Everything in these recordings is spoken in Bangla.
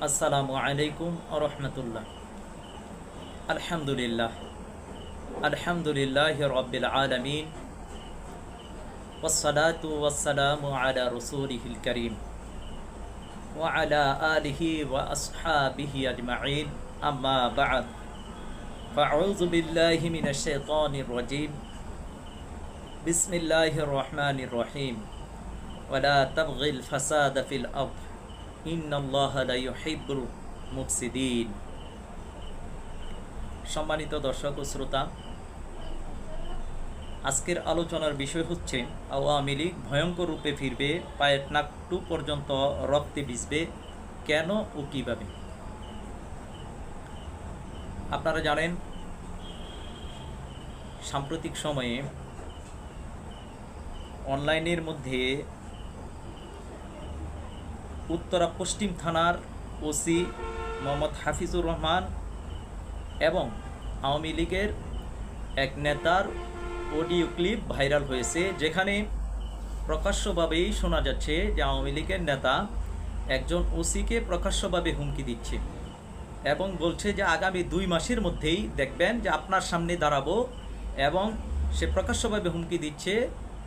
আসসালামু আলাইকুম রহমতুল্লাহ আলহামদুলিল্লাহ আলহামদুলিল্লাহ রব্বিল আলমিন والصلاة والسلام على رسوله الكريم وعلى آله وأصحابه أجمعين أما بعد فأعوذ بالله من الشيطان الرجيم بسم الله الرحمن الرحيم ولا تبغي الفساد في الأرض সম্মানিত দর্শক ও শ্রোতা, আজকের আলোচনার বিষয় হচ্ছে, আওয়ামী লীগ ভয়ঙ্কর রূপে ফিরবে, পায়ের নাকটু পর্যন্ত রক্তে ভিজবে, কেন ও কীভাবে? আপনারা জানেন, সাম্প্রতিক সময়ে অনলাইনের মধ্যে উত্তরা পশ্চিম থানার ওসি মোহাম্মদ হাফিজুর রহমান এবং আওয়ামী লীগের এক নেতার অডিও ক্লিপ ভাইরাল হয়েছে, যেখানে প্রকাশ্যভাবেই শোনা যাচ্ছে যে আওয়ামী লীগের নেতা একজন ওসিকে প্রকাশ্যভাবে হুমকি দিচ্ছে এবং বলছে যে আগামী দুই মাসের মধ্যেই দেখবেন যে আপনার সামনে দাঁড়াবো এবং সে প্রকাশ্যভাবে হুমকি দিচ্ছে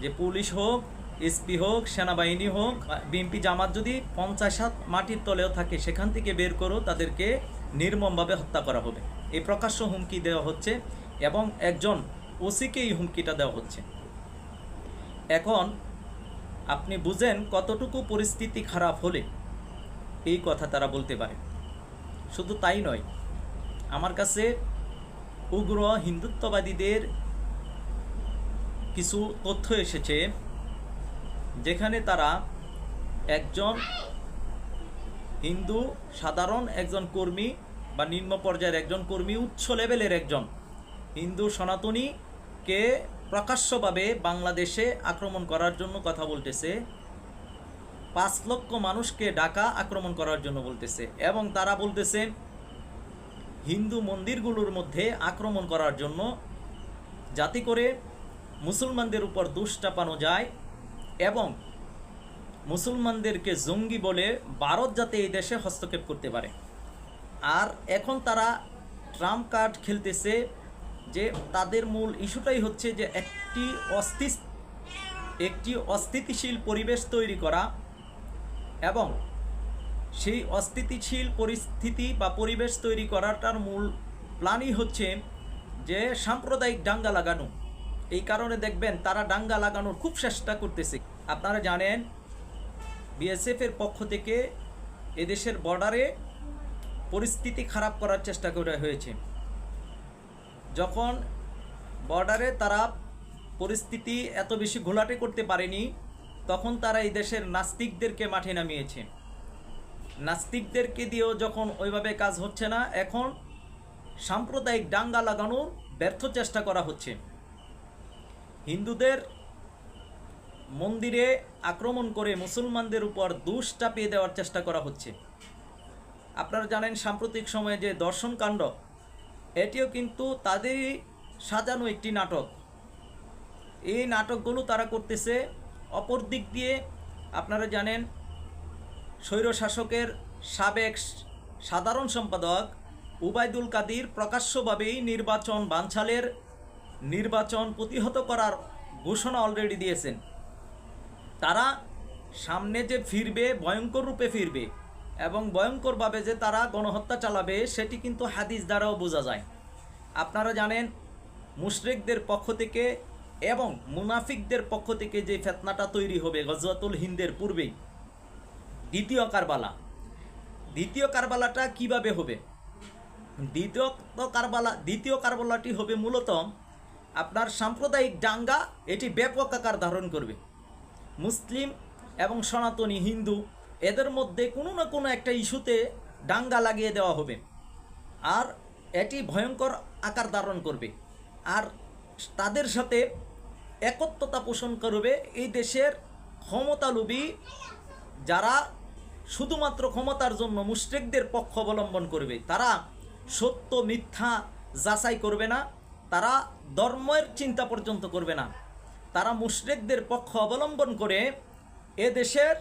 যে পুলিশ হোক এসপি হোক, সেনাবাহিনী হোক বিএনপি জামাত যদি পঞ্চাশ হাত মাটির তলেও থাকে, সেখান থেকে বের করো তাদেরকে নির্মমভাবে হত্যা করা হবে। এই প্রকাশ্য হুমকি দেওয়া হচ্ছে এবং একজন ওসিকে এই হুমকিটা দেওয়া হচ্ছে। এখন আপনি বুঝেন কতটুকু পরিস্থিতি খারাপ হলে এই কথা তারা বলতে পারে। শুধু তাই নয়, আমার কাছে উগ্র হিন্দুত্ববাদীদের কিছু তথ্য এসেছে যেখানে তারা একজন হিন্দু, সাধারণ একজন কর্মী বা নিম্ন পর্যায়ের একজন কর্মী, উচ্চ লেভেলের একজন হিন্দু সনাতনীকে প্রকাশ্যভাবে বাংলাদেশে আক্রমণ করার জন্য কথা বলতেছে। পাঁচ লক্ষ মানুষকে ডাকা আক্রমণ করার জন্য বলতেছে এবং তারা বলতেছে, হিন্দু মন্দিরগুলোর মধ্যে আক্রমণ করার জন্য যাতে করে মুসলমানদের উপর দোষ চাপানো যায় এবং মুসলমানদেরকে জঙ্গি বলে ভারত যাতে এই দেশে হস্তক্ষেপ করতে পারে। আর এখন তারা ট্রাম্প কার্ড খেলতেছে যে তাদের মূল ইস্যুটাই হচ্ছে যে একটি অস্থি একটি অস্থিতিশীল পরিবেশ তৈরি করা এবং সেই অস্থিতিশীল পরিস্থিতি বা পরিবেশ তৈরি করাটার মূল প্ল্যানই হচ্ছে যে সাম্প্রদায়িক দাঙ্গা লাগানো। এই কারণে দেখবেন তারা দাঙ্গা লাগানোর খুব চেষ্টা করতেছে। আপনারা জানেন বিএসএফের পক্ষ থেকে এদেশের বর্ডারে পরিস্থিতি খারাপ করার চেষ্টা করা হয়েছে। যখন বর্ডারে তারা পরিস্থিতি এত বেশি ঘোলাটে করতে পারেনি, তখন তারা এই দেশের নাস্তিকদেরকে মাঠে নামিয়েছে। নাস্তিকদেরকে দিয়েও যখন ওইভাবে কাজ হচ্ছে না, এখন সাম্প্রদায়িক দাঙ্গা লাগানোর ব্যর্থ চেষ্টা করা হচ্ছে। হিন্দুদের মন্দিরে আক্রমণ করে মুসলমানদের উপর দোষ চাপিয়ে দেওয়ার চেষ্টা করা হচ্ছে। আপনারা জানেন সাম্প্রতিক সময়ে যে দর্শনকাণ্ড এটিও কিন্তু তাদেরই সাজানো একটি নাটক। এই নাটকগুলো তারা করতেছে অপর দিক দিয়ে আপনারা জানেন স্বৈর শাসকের সাবেক সাধারণ সম্পাদক উবায়দুল কাদির প্রকাশ্যভাবেই নির্বাচন বানছালের নির্বাচন প্রতিহত করার ঘোষণা অলরেডি দিয়েছেন। তারা সামনে যে ফিরবে, ভয়ঙ্কর রূপে ফিরবে এবং ভয়ঙ্করভাবে যে তারা গণহত্যা চালাবে, সেটি কিন্তু হাদিস দ্বারাও বোঝা যায়। আপনারা জানেন, মুশরিকদের পক্ষ থেকে এবং মুনাফিকদের পক্ষ থেকে যে ফেতনাটা তৈরি হবে গজওয়াতুল হিন্দের পূর্বেই, দ্বিতীয় কারবালা। দ্বিতীয় কারবালাটা কীভাবে হবে? দ্বিতীয় কারবালা, দ্বিতীয় কারবালাটি হবে মূলত আপনার সাম্প্রদায়িক দাঙ্গা এটি ব্যাপক আকার ধারণ করবে। মুসলিম এবং সনাতনী হিন্দু এদের মধ্যে কোনো না কোনো একটা ইস্যুতে দাঙ্গা লাগিয়ে দেওয়া হবে। আর এটি ভয়ঙ্কর আকার ধারণ করবে। আর তাদের সাথে একত্রতা পোষণ করবে এই দেশের ক্ষমতালোভী যারা শুধুমাত্র ক্ষমতার জন্য মুশ্রিকদের পক্ষ অবলম্বন করবে। তারা সত্য, মিথ্যা যাচাই করবে না। তারা ধর্মের চিন্তা পর্যন্ত করবে না। তারা মুশরিকদের পক্ষ অবলম্বন করে এ দেশের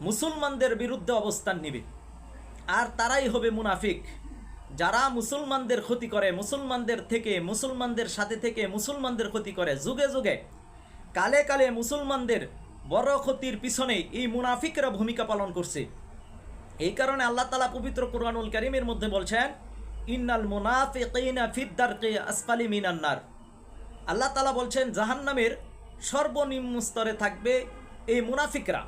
মুসলমানদের বিরুদ্ধে অবস্থান নিবে। আর তারাই হবে মুনাফিক। যারা মুসলমানদের ক্ষতি করে, মুসলমানদের থেকে, মুসলমানদের সাথে থেকে মুসলমানদের ক্ষতি করে, যুগে যুগে, কালে কালে মুসলমানদের বড় ক্ষতির পিছনে এই মুনাফিকরা ভূমিকা পালন করছে। এই কারণে আল্লাহ তালা পবিত্র কোরআনুল করিমের মধ্যে বলছেন ইন্নাল মিনান্নার আল্লাহ তালা বলছেন, জাহান্নামের সর্বনিম্ন স্তরে থাকবে এই মুনাফিকরা।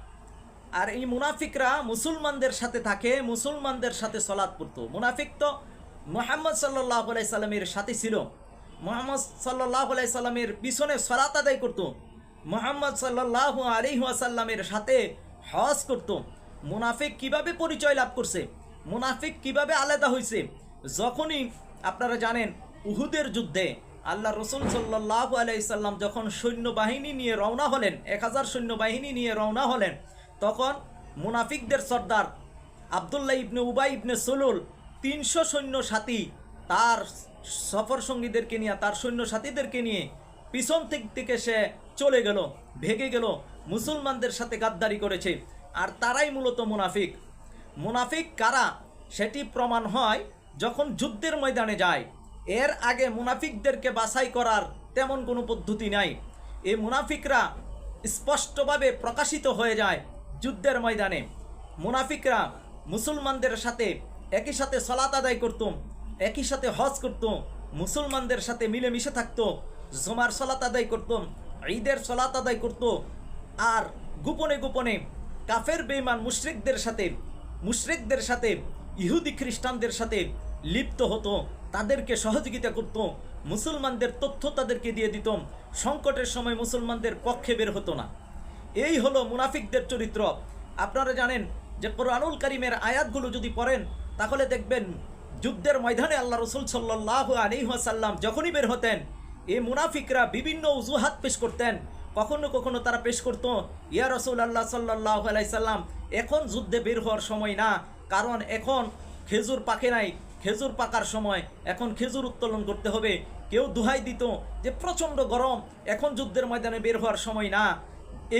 আর এই মুনাফিকরা মুসলমানদের সাথে থাকে, মুসলমানদের সাথে সলাৎ পড়তো। মুনাফিক তো মোহাম্মদ সাল্লাহ সাল্লামের সাথে ছিল। মোহাম্মদ সাল্লাহ সাল্লামের পিছনে সলাত আদায় করতো। মোহাম্মদ সাল্লাহ আলিহাসাল্লামের সাথে হজ করতো। মুনাফিক কীভাবে পরিচয় লাভ করছে? মুনাফিক কীভাবে আলাদা হয়েছে যখনই আপনারা জানেন উহুদের যুদ্ধে আল্লাহ রসুল সাল্লাহ আলাইসাল্লাম যখন সৈন্যবাহিনী নিয়ে রওনা হলেন, এক হাজার সৈন্যবাহিনী নিয়ে রওনা হলেন, তখন মুনাফিকদের সর্দার আবদুল্লাহ ইবনে উবাই ইবনে সলুল তিনশো সৈন্য সাথী তার সফর সঙ্গীদেরকে নিয়ে, তার সৈন্য সাথীদেরকে নিয়ে পিছন থেকে সে চলে গেল, ভেগে গেল, মুসলমানদের সাথে গাদ্দারি করেছে। আর তারাই মূলত মুনাফিক। মুনাফিক কারা? সেটি প্রমাণ হয় যখন যুদ্ধের ময়দানে যায়, এর আগে মুনাফিকদেরকে বাছাই করার তেমন কোনো পদ্ধতি নাই। এই মুনাফিকরা স্পষ্টভাবে প্রকাশিত হয়ে যায় যুদ্ধের ময়দানে। মুনাফিকরা মুসলমানদের সাথে একই সাথে সলাত আদায় করত, একই সাথে হজ করত, মুসলমানদের সাথে মিলেমিশে থাকতো, জমার সলাত আদায় করত, ঈদের সলাত আদায় করত আর গোপনে গোপনে কাফের বেইমান মুশরিকদের সাথে মুশরিকদের সাথে ইহুদি খ্রিস্টানদের সাথে লিপ্ত হতো, তাদেরকে সহযোগিতা করত, মুসলমানদের তথ্য তাদেরকে দিয়ে দিত, সংকটের সময় মুসলমানদের পক্ষে বের হতো না। এই হলো মুনাফিকদের চরিত্র। আপনারা জানেন যে কোরআনুল করিমের আয়াতগুলো যদি পড়েন, তাহলে দেখবেন যুদ্ধের ময়দানে আল্লাহ রসুল সাল্লাহ আলিহাসাল্লাম যখনই বের হতেন, এই মুনাফিকরা বিভিন্ন উজুহাত পেশ করতেন। কখনো কখনো তারা পেশ করত, ইয়া রসুল আল্লাহ সাল্লাহ আলাইসাল্লাম এখন যুদ্ধে বের হওয়ার সময় না কারণ এখন খেজুর পাকে নাই। খেজুর পাকার সময় এখন খেজুর উত্তোলন করতে হবে। কেউ দুহাই দিত যে প্রচণ্ড গরম, এখন যুদ্ধের ময়দানে বের হওয়ার সময় না।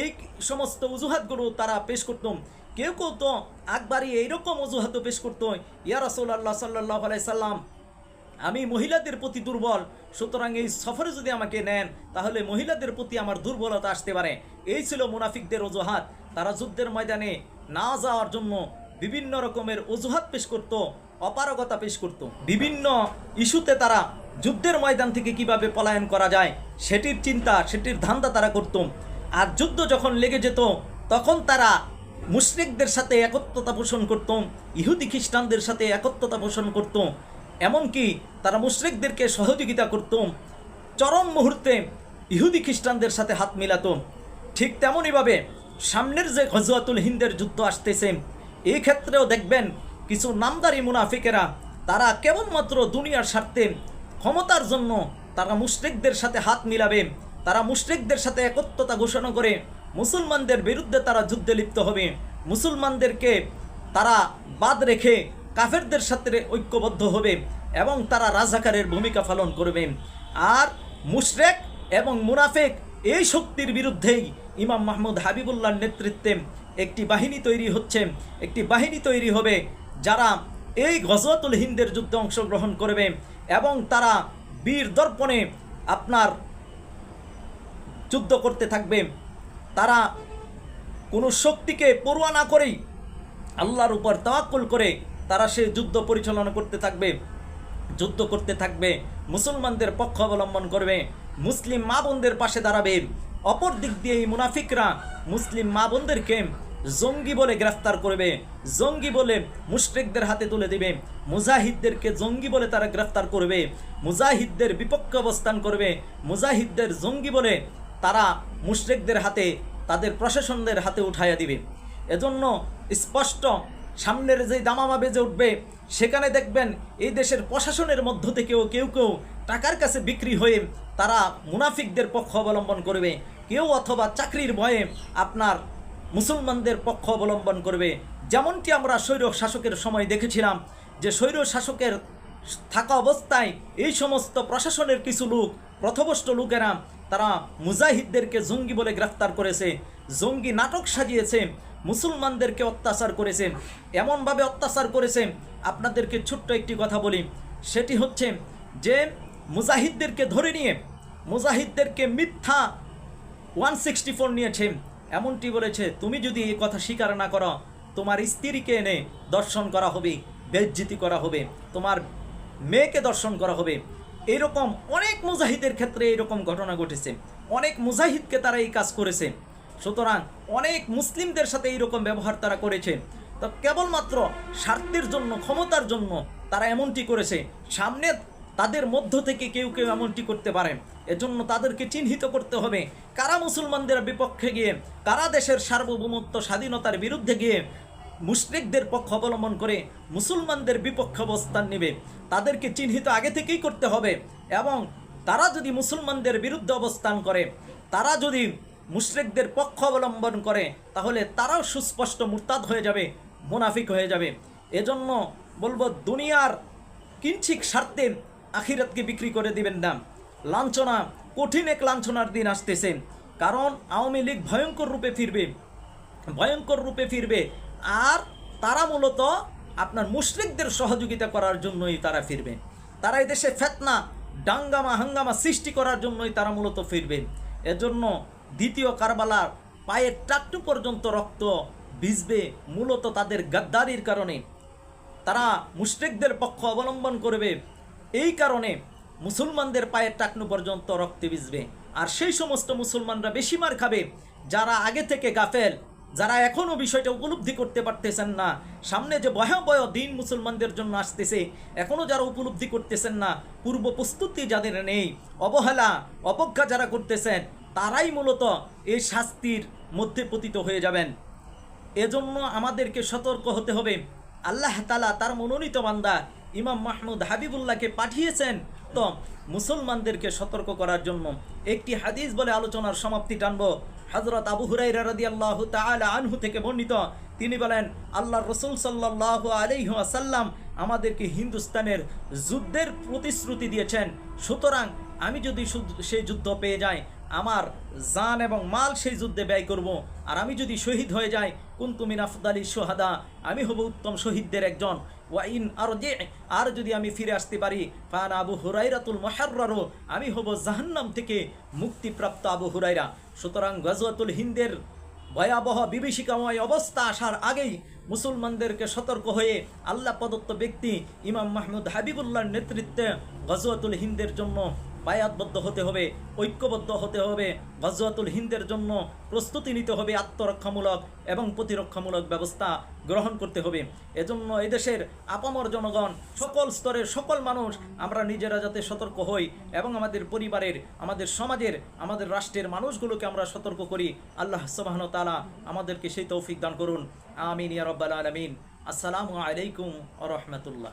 এই সমস্ত অজুহাতগুলো তারা পেশ করতাম কেউ কেউ তো আকবারি এইরকম অজুহাতও পেশ করতো, ইয়া রসুল্লাহ সাল্লাহ আলাইসাল্লাম আমি মহিলাদের প্রতি দুর্বল, সুতরাং এই সফরে যদি আমাকে নেন, তাহলে মহিলাদের প্রতি আমার দুর্বলতা আসতে পারে। এই ছিল মুনাফিকদের অজুহাত। তারা যুদ্ধের ময়দানে না যাওয়ার জন্য বিভিন্ন রকমের অজুহাত পেশ করত, অপারগতা পেশ করত। বিভিন্ন ইস্যুতে তারা যুদ্ধের ময়দান থেকে কীভাবে পলায়ন করা যায়, সেটির চিন্তা, সেটির ধান্দা তারা করত। আর যুদ্ধ যখন লেগে যেত, তখন তারা মুশরিকদের সাথে একত্রতা পোষণ করত, ইহুদি খ্রিস্টানদের সাথে একত্রতা পোষণ করত। এমনকি তারা মুশরিকদেরকে সহযোগিতা করত, চরম মুহূর্তে ইহুদি খ্রিস্টানদের সাথে হাত মিলাত। ঠিক তেমনইভাবে সামনের যে গজওয়াতুল হিন্দের যুদ্ধ আসতেছে এই ক্ষেত্রেও দেখবেন কিছু নামদারি মুনাফিকেরা, তারা কেবলমাত্র দুনিয়ার স্বার্থে ক্ষমতার জন্য তারা মুশরিকদের সাথে হাত মিলাবে, তারা মুশরিকদের সাথে একত্রতা ঘোষণা করে মুসলমানদের বিরুদ্ধে তারা যুদ্ধে লিপ্ত হবে। মুসলমানদেরকে তারা বাদ রেখে কাফেরদের সাথে ঐক্যবদ্ধ হবে এবং তারা রাজাকারের ভূমিকা পালন করবে। আর মুশরেক এবং মুনাফেক এই শক্তির বিরুদ্ধেই ইমাম মাহমুদ হাবিবুল্লাহর নেতৃত্বে একটি বাহিনী তৈরি হচ্ছে, একটি বাহিনী তৈরি হবে যারা এই গজওয়াতুল হিন্দের যুদ্ধে অংশগ্রহণ করবে এবং তারা বীর দর্পণে আপনার যুদ্ধ করতে থাকবে। তারা কোনো শক্তিকে পড়ুয়া না করেই আল্লাহর উপর তাওয়াক্কুল করে তারা সে যুদ্ধ পরিচালনা করতে থাকবে, যুদ্ধ করতে থাকবে, মুসলমানদের পক্ষ অবলম্বন করবে, মুসলিম মা বোনদের পাশে দাঁড়াবে। অপর দিক দিয়ে এই মুনাফিকরা মুসলিম মা বোনদেরকে জঙ্গি বলে গ্রেফতার করবে, জঙ্গি বলে মুশরিকদের হাতে তুলে দেবে, মুজাহিদদেরকে জঙ্গি বলে তারা গ্রেফতার করবে, মুজাহিদদের বিপক্ষে অবস্থান করবে, মুজাহিদদের জঙ্গি বলে তারা মুশরিকদের হাতে, তাদের প্রশাসনদের হাতে উঠাইয়া দিবে। এজন্য স্পষ্ট, সামনের যে দামামা বেজে উঠবে, সেখানে দেখবেন এই দেশের প্রশাসনের মধ্য থেকেও কেউ কেউ টাকার কাছে বিক্রি হয়ে তারা মুনাফিকদের পক্ষ অবলম্বন করবে। কেউ অথবা চাকরির ভয়ে আপনার মুসলমানদের পক্ষ অবলম্বন করবে। যেমনটি আমরা স্বৈর শাসকের সময় দেখেছিলাম, যে স্বৈর শাসকের থাকা অবস্থায় এই সমস্ত প্রশাসনের কিছু লোক প্রথভষ্ট লোকেরা, তারা মুজাহিদদেরকে জঙ্গি বলে গ্রেফতার করেছে, জঙ্গি নাটক সাজিয়েছে, মুসলমানদেরকে অত্যাচার করেছে। এমনভাবে অত্যাচার করেছে, আপনাদেরকে ছোট্ট একটি কথা বলি। সেটি হচ্ছে যে মুজাহিদদেরকে ধরে নিয়ে, মুজাহিদদেরকে মিথ্যা ওয়ান সিক্সটি ফোর নিয়েছে। এমনটি বলেছে, তুমি যদি এই কথা স্বীকার না করো, তোমার স্ত্রীকে এনে দর্শন করা হবে, বেজ্জিতি করা হবে, তোমার মেয়েকে দর্শন করা হবে। এরকম অনেক মুজাহিদের ক্ষেত্রে এরকম ঘটনা ঘটেছে। অনেক মুজাহিদকে তারা এই কাজ করেছে। সুতরাং অনেক মুসলিমদের সাথে এইরকম ব্যবহার তারা করেছে। তো কেবলমাত্র স্বার্থের জন্য, ক্ষমতার জন্য তারা এমনটি করেছে। সামনে তাদের মধ্য থেকে কেউ কেউ এমনটি করতে পারে। এজন্য তাদেরকে চিহ্নিত করতে হবে। কারা মুসলমানদের বিপক্ষে গিয়ে, কারা দেশের সার্বভৌমত্ব, স্বাধীনতার বিরুদ্ধে গিয়ে মুশরিকদের পক্ষ অবলম্বন করে মুসলমানদের বিপক্ষে অবস্থান নেবে, তাদেরকে চিহ্নিত আগে থেকেই করতে হবে। এবং তারা যদি মুসলমানদের বিরুদ্ধে অবস্থান করে, তারা যদি মুশরিকদের পক্ষ অবলম্বন করে, তাহলে তারাও সুস্পষ্ট মুরতাদ হয়ে যাবে, মুনাফিক হয়ে যাবে। এজন্য বলব, দুনিয়ার কিঞ্চিক স্বার্থে আখিরাতকে বিক্রি করে দিবেন না। লাঞ্ছনা, কঠিন এক লাঞ্ছনার দিন আসতেছে। কারণ আওয়ামী লীগ ভয়ঙ্কর রূপে ফিরবে। ভয়ঙ্কর রূপে ফিরবে। আর তারা মূলত আপনার মুশরিকদের সহযোগিতা করার জন্যই তারা ফিরবে। তারা দেশে ফেতনা, ডাঙ্গামা, হাঙ্গামা সৃষ্টি করার জন্যই তারা মূলত ফিরবে। এজন্য দ্বিতীয় কারবালার পায়ের টাকটু পর্যন্ত রক্ত ভিজবে মূলত তাদের গাদ্দারির কারণে। তারা মুশরিকদের পক্ষ অবলম্বন করবে। এই কারণে মুসলমানদের পায়ের টাকনু পর্যন্ত রক্তে ভিজবে। আর সেই সমস্ত মুসলমানরা বেশি মার খাবে যারা আগে থেকে গাফেল, যারা এখনও বিষয়টা উপলব্ধি করতে পারতেছেন না। সামনে যে ভয়াবহ দিন মুসলমানদের জন্য আসতেছে এখনও যারা উপলব্ধি করতেছেন না, পূর্ব প্রস্তুতি যাদের নেই, অবহেলা, অবজ্ঞা যারা করতেছেন, তারাই মূলত এই শাস্তির মধ্যে পতিত হয়ে যাবেন। এজন্য আমাদেরকে সতর্ক হতে হবে। আল্লাহ তালা তার মনোনীত বান্দা ইমাম মাহমুদ হাবিবুল্লাহকে পাঠিয়েছেন তো মুসলমানদেরকে সতর্ক করার জন্য একটি হাদিস বলে আলোচনার সমাপ্তি টানব। হজরত আবু হুরাইরা রাদি আল্লাহ আনহু থেকে বর্ণিত। তিনি বলেন আল্লাহ রসুল সাল্লাহ আলহাসাল্লাম আমাদেরকে হিন্দুস্তানের যুদ্ধের প্রতিশ্রুতি দিয়েছেন। সুতরাং আমি যদি সেই যুদ্ধ পেয়ে যাই, আমার জান এবং মাল সেই যুদ্ধে ব্যয় করব। আর আমি যদি শহীদ হয়ে যাই কুন্তুমিন আফদালি সোহাদা আমি হব উত্তম শহীদদের একজন। ওয়াইন আর যে আর যদি আমি ফিরে আসতে পারি, ফান আবু হুরাইরাতুল মহার্রারও আমি হব জাহান্নাম থেকে মুক্তিপ্রাপ্ত আবু হুরাইরা সুতরাং গজওয়াতুল হিন্দের ভয়াবহ বিভীষিকাময় অবস্থা আসার আগেই মুসলমানদেরকে সতর্ক হয়ে আল্লাহ প্রদত্ত ব্যক্তি ইমাম মাহমুদ হাবিবুল্লাহর নেতৃত্বে গজওয়াতুল হিন্দের জন্য বায়াতবদ্ধ হতে হবে, ঐক্যবদ্ধ হতে হবে, গজওয়াতুল হিন্দের জন্য প্রস্তুতি নিতে হবে আত্মরক্ষামূলক এবং প্রতিরক্ষামূলক ব্যবস্থা গ্রহণ করতে হবে। এজন্য এদেশের আপামর জনগণ, সকল স্তরের সকল মানুষ, আমরা নিজেরা যাতে সতর্ক হই এবং আমাদের পরিবারের, আমাদের সমাজের, আমাদের রাষ্ট্রের মানুষগুলোকে আমরা সতর্ক করি। আল্লাহ সুবাহন তালা আমাদেরকে সেই তৌফিক দান করুন। আমিন ইয়া রব্বাল আলমিন। আসসালামু আলাইকুম রহমতুল্লাহ।